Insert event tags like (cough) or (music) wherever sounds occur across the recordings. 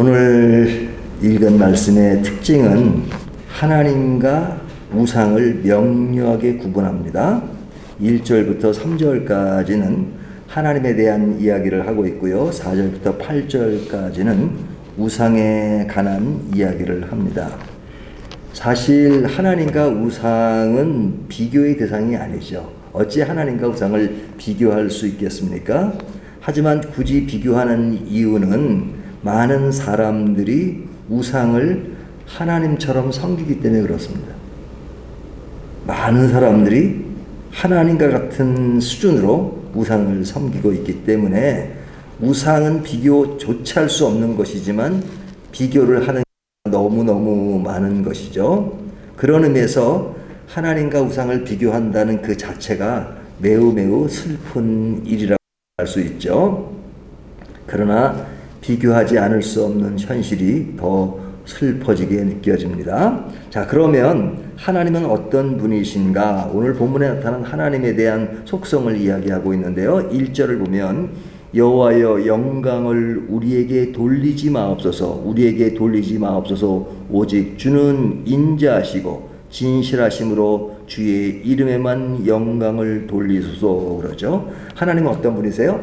오늘 읽은 말씀의 특징은 하나님과 우상을 명료하게 구분합니다. 1절부터 3절까지는 하나님에 대한 이야기를 하고 있고요. 4절부터 8절까지는 우상에 관한 이야기를 합니다. 사실 하나님과 우상은 비교의 대상이 아니죠. 어찌 하나님과 우상을 비교할 수 있겠습니까? 하지만 굳이 비교하는 이유는 많은 사람들이 우상을 하나님처럼 섬기기 때문에 그렇습니다. 많은 사람들이 하나님과 같은 수준으로 우상을 섬기고 있기 때문에 우상은 비교조차 할 수 없는 것이지만 비교를 하는 너무너무 많은 것이죠. 그런 의미에서 하나님과 우상을 비교한다는 그 자체가 매우 매우 슬픈 일이라고 할 수 있죠. 그러나 비교하지 않을 수 없는 현실이 더 슬퍼지게 느껴집니다. 자, 그러면 하나님은 어떤 분이신가? 오늘 본문에 나타난 하나님에 대한 속성을 이야기하고 있는데요. 1절을 보면 여호와여 영광을 우리에게 돌리지 마옵소서 우리에게 돌리지 마옵소서 오직 주는 인자하시고 진실하심으로 주의 이름에만 영광을 돌리소서 그러죠. 하나님은 어떤 분이세요?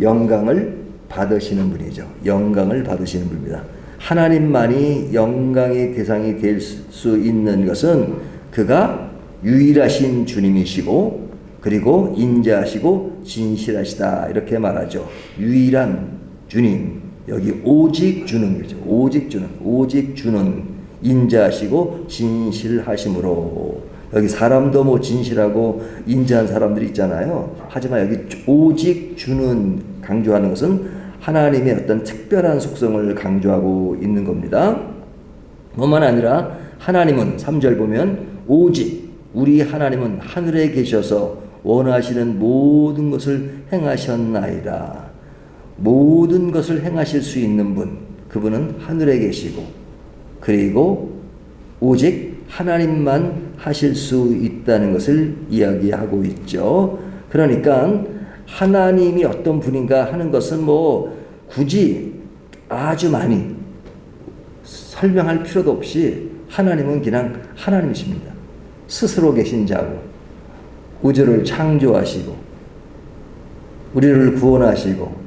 영광을 받으시는 분이죠. 영광을 받으시는 분입니다. 하나님만이 영광의 대상이 될 수 있는 것은 그가 유일하신 주님이시고 그리고 인자하시고 진실하시다 이렇게 말하죠. 유일한 주님 여기 오직 주는이죠. 오직 주는 오직 주는 인자하시고 진실하심으로 여기 사람도 뭐 진실하고 인자한 사람들이 있잖아요. 하지만 여기 오직 주는 강조하는 것은 하나님의 어떤 특별한 속성을 강조하고 있는 겁니다. 뿐만 아니라 하나님은 3절 보면 오직 우리 하나님은 하늘에 계셔서 원하시는 모든 것을 행하셨나이다. 모든 것을 행하실 수 있는 분, 그분은 하늘에 계시고, 그리고 오직 하나님만 하실 수 있다는 것을 이야기하고 있죠. 그러니까 하나님이 어떤 분인가 하는 것은 뭐 굳이 아주 많이 설명할 필요도 없이 하나님은 그냥 하나님이십니다. 스스로 계신 자고 우주를 창조하시고 우리를 구원하시고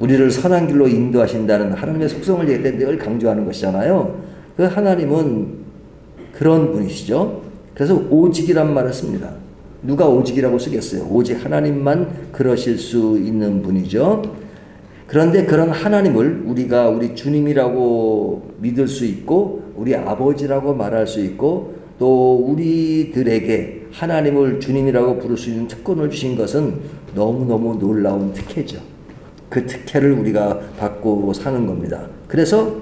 우리를 선한 길로 인도하신다는 하나님의 속성을 얘기할 때늘 강조하는 것이잖아요. 그 하나님은 그런 분이시죠. 그래서 오직이란 말을 씁니다. 누가 오직이라고 쓰겠어요? 오직 하나님만 그러실 수 있는 분이죠. 그런데 그런 하나님을 우리가 우리 주님이라고 믿을 수 있고 우리 아버지라고 말할 수 있고 또 우리들에게 하나님을 주님이라고 부를 수 있는 특권을 주신 것은 너무너무 놀라운 특혜죠. 그 특혜를 우리가 받고 사는 겁니다. 그래서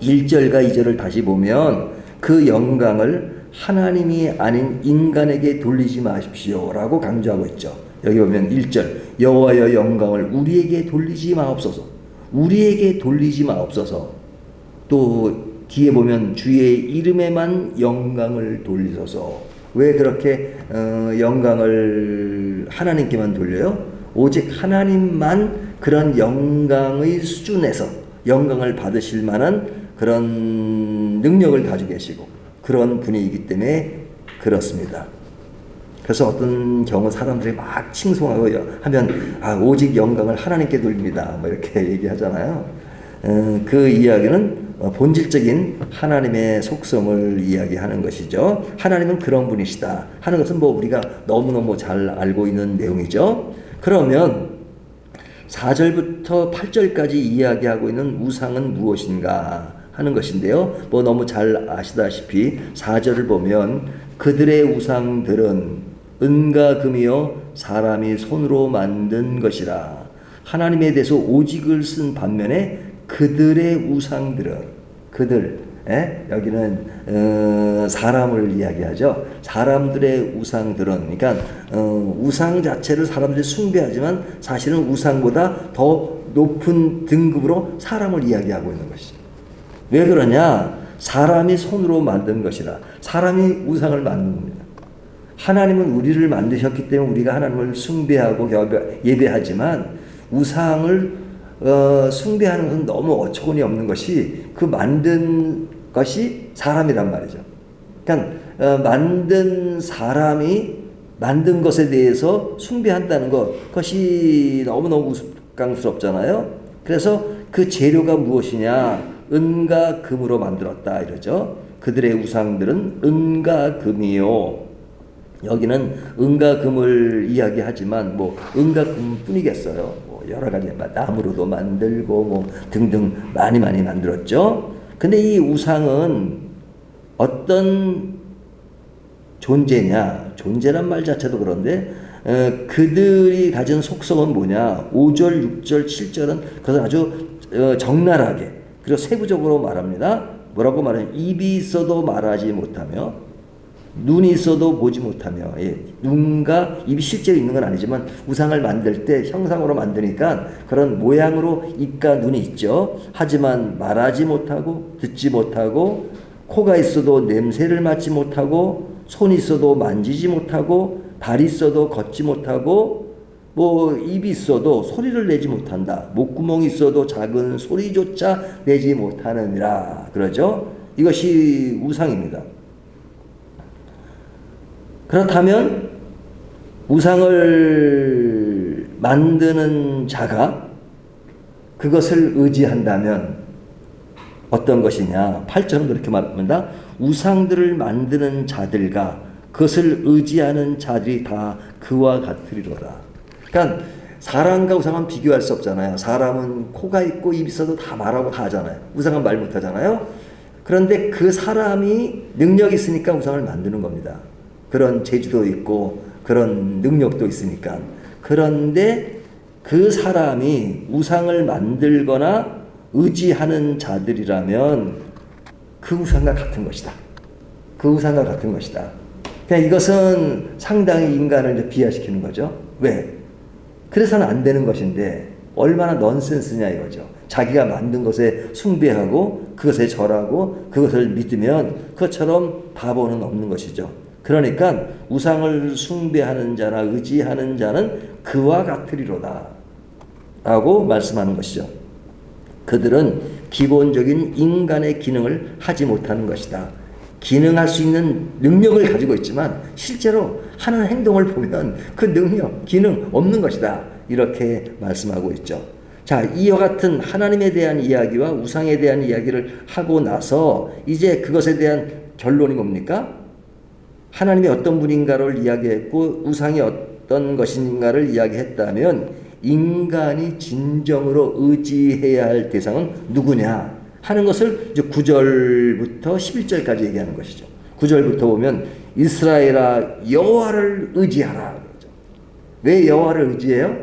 1절과 2절을 다시 보면 그 영광을 하나님이 아닌 인간에게 돌리지 마십시오라고 강조하고 있죠. 여기 보면 1절 여호와여 영광을 우리에게 돌리지 마옵소서. 우리에게 돌리지 마옵소서. 또 뒤에 보면 주의 이름에만 영광을 돌리소서. 왜 그렇게 어, 영광을 하나님께만 돌려요? 오직 하나님만 그런 영광의 수준에서 영광을 받으실 만한 그런 능력을 가지고 계시고 그런 분이기 때문에 그렇습니다. 그래서 어떤 경우 사람들이 막 칭송하고 하면 아, 오직 영광을 하나님께 돌립니다. 뭐 이렇게 (laughs) 얘기하잖아요. 어, 그 이야기는 본질적인 하나님의 속성을 이야기하는 것이죠. 하나님은 그런 분이시다 하는 것은 뭐 우리가 너무너무 잘 알고 있는 내용이죠. 그러면 4절부터 8절까지 이야기하고 있는 우상은 무엇인가 하는 것인데요. 뭐 너무 잘 아시다시피 4절을 보면 그들의 우상들은 은과 금이요 사람이 손으로 만든 것이라 하나님에 대해서 오직을 쓴 반면에 그들의 우상들은 그들 에? 여기는 어, 사람을 이야기하죠. 사람들의 우상들은 그러니까 어, 우상 자체를 사람들이 숭배하지만 사실은 우상보다 더 높은 등급으로 사람을 이야기하고 있는 것이죠. 왜 그러냐? 사람이 손으로 만든 것이라 사람이 우상을 만든 겁니다. 하나님은 우리를 만드셨기 때문에 우리가 하나님을 숭배하고 예배하지만 우상을 어, 숭배하는 것은 너무 어처구니 없는 것이 그 만든 것이 사람이란 말이죠. 그러니까 어, 만든 사람이 만든 것에 대해서 숭배한다는 것 그것이 너무너무 우스꽝스럽잖아요. 그래서 그 재료가 무엇이냐? 은과 금으로 만들었다 이러죠. 그들의 우상들은 은과 금이요. 여기는 은과 금을 이야기하지만 뭐 은과 금뿐이겠어요. 뭐 여러 가지 막 나무로도 만들고 뭐 등등 많이 많이 만들었죠. 근데 이 우상은 어떤 존재냐? 존재란 말 자체도 그런데 어, 그들이 가진 속성은 뭐냐? 5절, 6절, 7절은 그것을 아주 어, 적나라하게 그리고 세부적으로 말합니다. 뭐라고 말하냐? 입이 있어도 말하지 못하며 눈이 있어도 보지 못하며 예, 눈과 입이 실제로 있는 건 아니지만 우상을 만들 때 형상으로 만드니까 그런 모양으로 입과 눈이 있죠. 하지만 말하지 못하고 듣지 못하고 코가 있어도 냄새를 맡지 못하고 손이 있어도 만지지 못하고 발이 있어도 걷지 못하고 뭐 입이 있어도 소리를 내지 못한다. 목구멍이 있어도 작은 소리조차 내지 못하느니라. 그러죠? 이것이 우상입니다. 그렇다면 우상을 만드는 자가 그것을 의지한다면 어떤 것이냐? 8절은 그렇게 말합니다. 우상들을 만드는 자들과 그것을 의지하는 자들이 다 그와 같으리로다. 그러니까 사람과 우상은 비교할 수 없잖아요. 사람은 코가 있고 입 있어도 다 말하고 다 하잖아요. 우상은 말 못하잖아요. 그런데 그 사람이 능력이 있으니까 우상을 만드는 겁니다. 그런 재주도 있고 그런 능력도 있으니까. 그런데 그 사람이 우상을 만들거나 의지하는 자들이라면 그 우상과 같은 것이다. 그 우상과 같은 것이다. 그냥 이것은 상당히 인간을 비하시키는 거죠. 왜? 그래서는 안 되는 것인데 얼마나 넌센스냐 이거죠. 자기가 만든 것에 숭배하고 그것에 절하고 그것을 믿으면 그것처럼 바보는 없는 것이죠. 그러니까 우상을 숭배하는 자나 의지하는 자는 그와 같으리로다. 라고 말씀하는 것이죠. 그들은 기본적인 인간의 기능을 하지 못하는 것이다. 기능할 수 있는 능력을 가지고 있지만 실제로 하는 행동을 보면 그 능력, 기능 없는 것이다. 이렇게 말씀하고 있죠. 자, 이와 같은 하나님에 대한 이야기와 우상에 대한 이야기를 하고 나서 이제 그것에 대한 결론이 뭡니까? 하나님이 어떤 분인가를 이야기했고 우상이 어떤 것인가를 이야기했다면 인간이 진정으로 의지해야 할 대상은 누구냐 하는 것을 이제 9절부터 11절까지 얘기하는 것이죠. 9절부터 보면 이스라엘아 여호와를 의지하라 그러죠. 왜 여호와를 의지해요?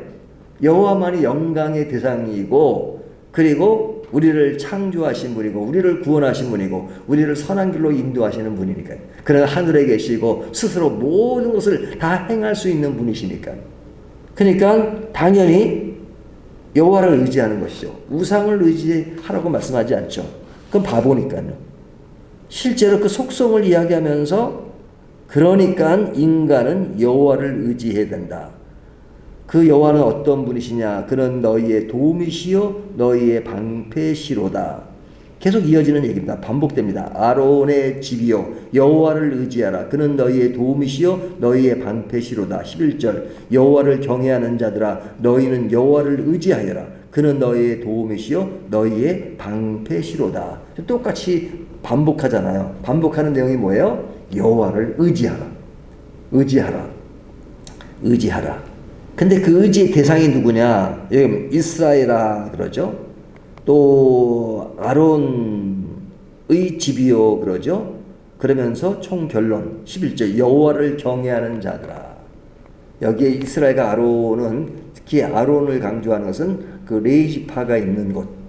여호와만이 영광의 대상이고 그리고 우리를 창조하신 분이고 우리를 구원하신 분이고 우리를 선한 길로 인도하시는 분이니까요. 그러나 하늘에 계시고 스스로 모든 것을 다 행할 수 있는 분이시니까. 그러니까 당연히 여호와를 의지하는 것이죠. 우상을 의지하라고 말씀하지 않죠. 그건 바보니까요. 실제로 그 속성을 이야기하면서 그러니까 인간은 여호와를 의지해야 된다. 그 여호와는 어떤 분이시냐? 그는 너희의 도움이시요 너희의 방패시로다. 계속 이어지는 얘기입니다. 반복됩니다. 아론의 집이요 여호와를 의지하라. 그는 너희의 도움이시요 너희의 방패시로다. 11절 여호와를 경외하는 자들아 너희는 여호와를 의지하여라. 그는 너희의 도움이시요 너희의 방패시로다. 똑같이 반복하잖아요. 반복하는 내용이 뭐예요? 여호와를 의지하라. 의지하라. 의지하라. 근데 그 의지의 대상이 누구냐? 여기 이스라엘아 그러죠. 또 아론의 집이요 그러죠. 그러면서 총 결론 11절 여호와를 경외하는 자들아. 여기에 이스라엘과 아론은 특히 아론을 강조하는 것은 그 레이지파가 있는 곳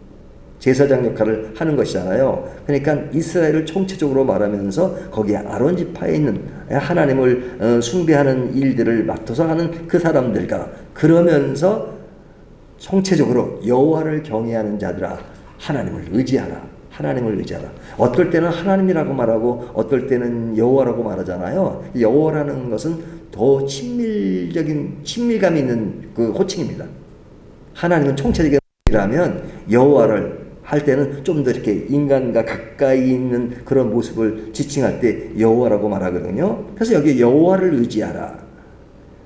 제사장 역할을 하는 것이잖아요. 그러니까 이스라엘을 총체적으로 말하면서 거기에 아론 지파에 있는 하나님을 어, 숭배하는 일들을 맡아서 하는 그 사람들과 그러면서 총체적으로 여호와를 경외하는 자들아 하나님을 의지하라. 하나님을 의지하라. 어떨 때는 하나님이라고 말하고 어떨 때는 여호와라고 말하잖아요. 여호와라는 것은 더 친밀적인 친밀감 있는 그 호칭입니다. 하나님은 총체적인 이라면 여호와를 할 때는 좀 더 이렇게 인간과 가까이 있는 그런 모습을 지칭할 때 여호와라고 말하거든요. 그래서 여기 여호와를 의지하라.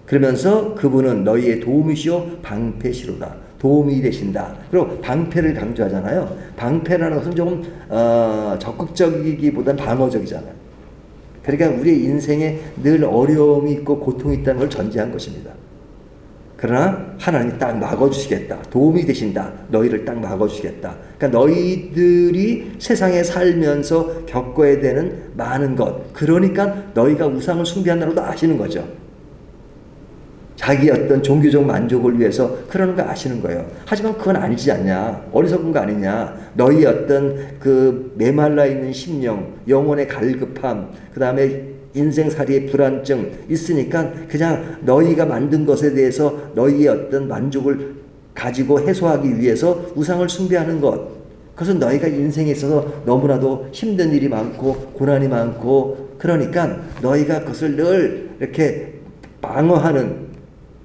그러면서 그분은 너희의 도움이시오 방패시로다. 도움이 되신다. 그리고 방패를 강조하잖아요. 방패라는 것은 조금 어, 적극적이기보다는 방어적이잖아요. 그러니까 우리의 인생에 늘 어려움이 있고 고통이 있다는 걸 전제한 것입니다. 그러나 하나님이 딱 막아주시겠다. 도움이 되신다. 너희를 딱 막아주시겠다. 그러니까 너희들이 세상에 살면서 겪어야 되는 많은 것. 그러니까 너희가 우상을 숭배한다고도 아시는 거죠. 자기 어떤 종교적 만족을 위해서 그러는 거 아시는 거예요. 하지만 그건 아니지 않냐. 어리석은 거 아니냐. 너희 어떤 그 메말라 있는 심령, 영혼의 갈급함, 그 다음에 인생살이의 불안증 있으니까 그냥 너희가 만든 것에 대해서 너희의 어떤 만족을 가지고 해소하기 위해서 우상을 숭배하는 것. 그것은 너희가 인생에 있어서 너무나도 힘든 일이 많고 고난이 많고 그러니까 너희가 그것을 늘 이렇게 방어하는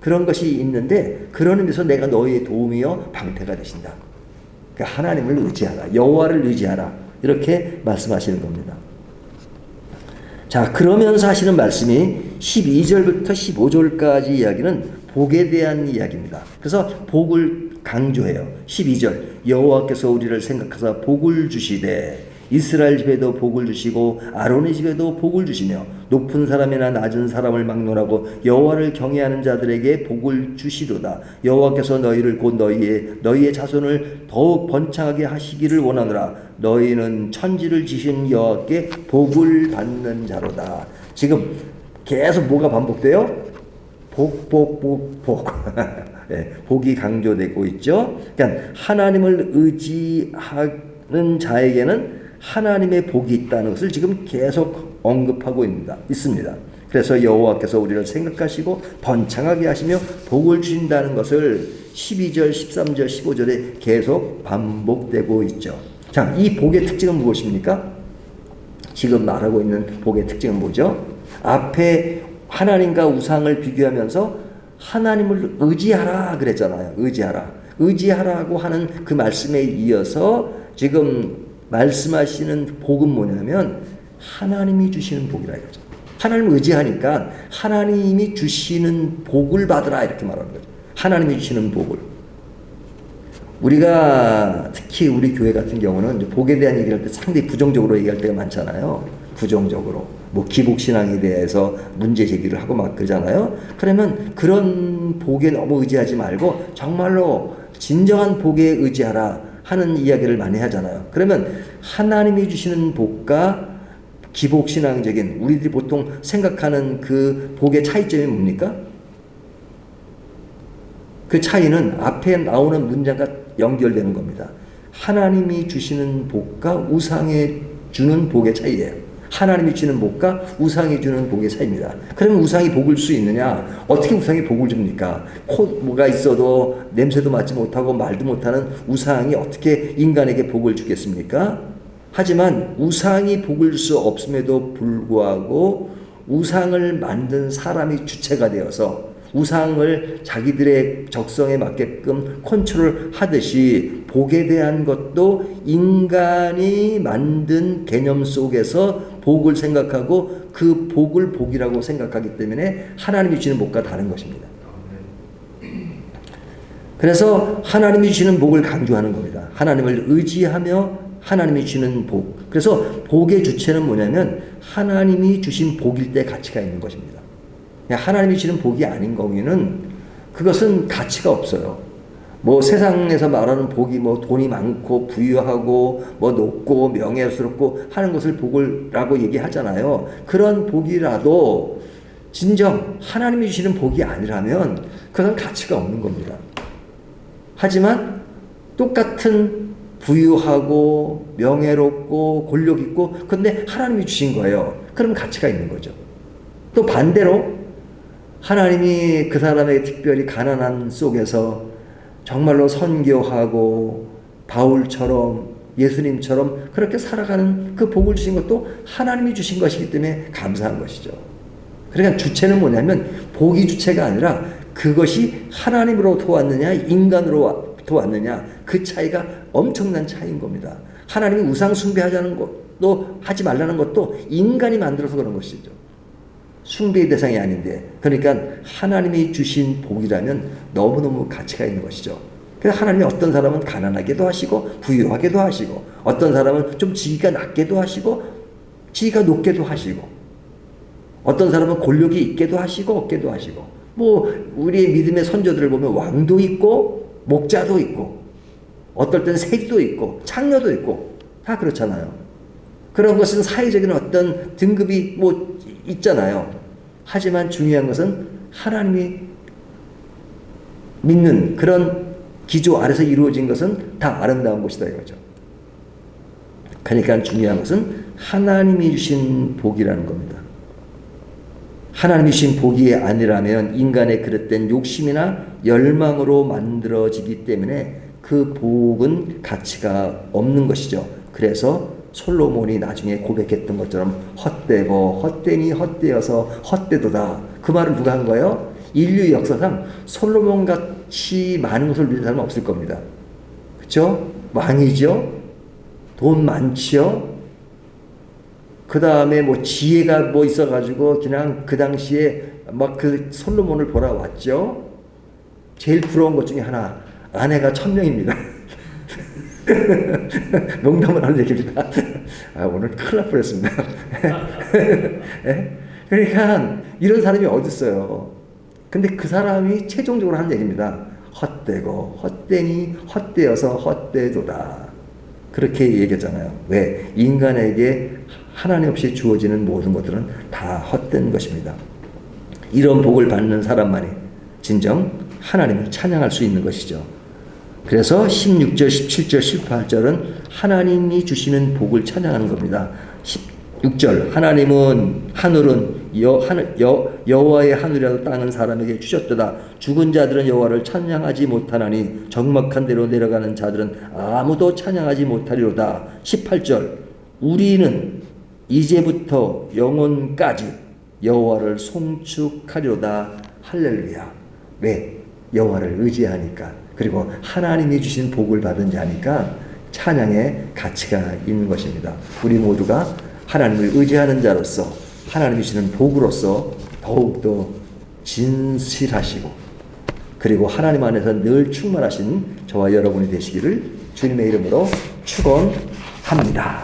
그런 것이 있는데 그런 의미에서 내가 너희의 도움이요 방패가 되신다. 그러니까 하나님을 의지하라. 여호와를 의지하라. 이렇게 말씀하시는 겁니다. 자, 그러면서 하시는 말씀이 12절부터 15절까지 이야기는 복에 대한 이야기입니다. 그래서 복을 강조해요. 12절 여호와께서 우리를 생각하사 복을 주시되 이스라엘 집에도 복을 주시고 아론의 집에도 복을 주시며 높은 사람이나 낮은 사람을 막론하고 여호와를 경외하는 자들에게 복을 주시도다. 여호와께서 너희를 곧 너희의 너희의 자손을 더욱 번창하게 하시기를 원하노라. 너희는 천지를 지신 여호와께 복을 받는 자로다. 지금 계속 뭐가 반복돼요? 복, 복, 복, 복. (laughs) 예, 복이 강조되고 있죠. 그러니까 하나님을 의지하는 자에게는 하나님의 복이 있다는 것을 지금 계속 언급하고 있습니다. 그래서 여호와께서 우리를 생각하시고 번창하게 하시며 복을 주신다는 것을 12절, 13절, 15절에 계속 반복되고 있죠. 자, 이 복의 특징은 무엇입니까? 지금 말하고 있는 복의 특징은 뭐죠? 앞에 하나님과 우상을 비교하면서 하나님을 의지하라 그랬잖아요. 의지하라. 의지하라고 하는 그 말씀에 이어서 지금 말씀하시는 복은 뭐냐면 하나님이 주시는 복이라 이거죠. 하나님을 의지하니까 하나님이 주시는 복을 받으라 이렇게 말하는 거죠. 하나님이 주시는 복을. 우리가 특히 우리 교회 같은 경우는 복에 대한 얘기를 할 때 상당히 부정적으로 얘기할 때가 많잖아요. 부정적으로. 뭐 기복신앙에 대해서 문제 제기를 하고 막 그러잖아요. 그러면 그런 복에 너무 의지하지 말고 정말로 진정한 복에 의지하라 하는 이야기를 많이 하잖아요. 그러면 하나님이 주시는 복과 기복신앙적인 우리들이 보통 생각하는 그 복의 차이점이 뭡니까? 그 차이는 앞에 나오는 문장과 연결되는 겁니다. 하나님이 주시는 복과 우상에 주는 복의 차이예요. 하나님이 주는 복과 우상이 주는 복의 차이입니다. 그러면 우상이 복을 줄수 있느냐? 어떻게 우상이 복을 줍니까? 코 뭐가 있어도 냄새도 맡지 못하고 말도 못하는 우상이 어떻게 인간에게 복을 주겠습니까? 하지만 우상이 복을 줄수 없음에도 불구하고 우상을 만든 사람이 주체가 되어서 우상을 자기들의 적성에 맞게끔 컨트롤 하듯이 복에 대한 것도 인간이 만든 개념 속에서 복을 생각하고 그 복을 복이라고 생각하기 때문에 하나님이 주시는 복과 다른 것입니다. 그래서 하나님이 주시는 복을 강조하는 겁니다. 하나님을 의지하며 하나님이 주시는 복. 그래서 복의 주체는 뭐냐면 하나님이 주신 복일 때 가치가 있는 것입니다. 하나님이 주시는 복이 아닌 경우에는 그것은 가치가 없어요. 뭐 세상에서 말하는 복이 뭐 돈이 많고 부유하고 뭐 높고 명예스럽고 하는 것을 복을라고 얘기하잖아요. 그런 복이라도 진정 하나님이 주시는 복이 아니라면 그건 가치가 없는 겁니다. 하지만 똑같은 부유하고 명예롭고 권력 있고 근데 하나님이 주신 거예요. 그럼 가치가 있는 거죠. 또 반대로 하나님이 그 사람에게 특별히 가난한 속에서 정말로 선교하고 바울처럼 예수님처럼 그렇게 살아가는 그 복을 주신 것도 하나님이 주신 것이기 때문에 감사한 것이죠. 그러니까 주체는 뭐냐면 복이 주체가 아니라 그것이 하나님으로부터 왔느냐 인간으로 왔느냐 그 차이가 엄청난 차이인 겁니다. 하나님이 우상 숭배하자는 것도 하지 말라는 것도 인간이 만들어서 그런 것이죠. 숭배의 대상이 아닌데 그러니까 하나님이 주신 복이라면 너무너무 가치가 있는 것이죠. 그래서 하나님이 어떤 사람은 가난하게도 하시고 부유하게도 하시고 어떤 사람은 좀 지위가 낮게도 하시고 지위가 높게도 하시고 어떤 사람은 권력이 있게도 하시고 없게도 하시고 뭐 우리의 믿음의 선조들을 보면 왕도 있고 목자도 있고 어떨 때는 색도 있고 창녀도 있고 다 그렇잖아요. 그런 것은 사회적인 어떤 등급이 뭐 있잖아요. 하지만 중요한 것은 하나님이 믿는 그런 기조 아래서 이루어진 것은 다 아름다운 것이다 이거죠. 그러니까 중요한 것은 하나님이 주신 복이라는 겁니다. 하나님이 주신 복이 아니라면 인간의 그릇된 욕심이나 열망으로 만들어지기 때문에 그 복은 가치가 없는 것이죠. 그래서 솔로몬이 나중에 고백했던 것처럼 헛되고 헛되니 헛되어서 헛되도다. 그 말을 누가 한 거예요? 인류 역사상 솔로몬 같이 많은 것을 누린 사람은 없을 겁니다. 그렇죠? 왕이죠. 돈 많지요. 그 다음에 뭐 지혜가 뭐 있어가지고 그냥 그 당시에 막 그 솔로몬을 보러 왔죠. 제일 부러운 것 중에 하나 아내가 천 명입니다. (laughs) (laughs) 농담을 하는 얘기입니다. 아, 오늘 큰일 날 뻔했습니다. (laughs) 예? 그러니까 이런 사람이 어딨어요. 근데 그 사람이 최종적으로 한 얘기입니다. 헛되고 헛되니 헛되어서 헛되도다. 그렇게 얘기했잖아요. 왜? 인간에게 하나님 없이 주어지는 모든 것들은 다 헛된 것입니다. 이런 복을 받는 사람만이 진정 하나님을 찬양할 수 있는 것이죠. 그래서 16절, 17절, 18절은 하나님이 주시는 복을 찬양하는 겁니다. 16절 하나님은 하늘은 여, 여, 여호와의 하늘이라도 땅은 사람에게 주셨도다. 죽은 자들은 여호와를 찬양하지 못하나니 적막한 데로 내려가는 자들은 아무도 찬양하지 못하리로다. 18절 우리는 이제부터 영원까지 여호와를 송축하리로다. 할렐루야. 왜? 여호와를 의지하니까 그리고 하나님이 주신 복을 받은 자니까 찬양의 가치가 있는 것입니다. 우리 모두가 하나님을 의지하는 자로서 하나님이 주시는 복으로서 더욱더 진실하시고 그리고 하나님 안에서 늘 충만하신 저와 여러분이 되시기를 주님의 이름으로 축원합니다.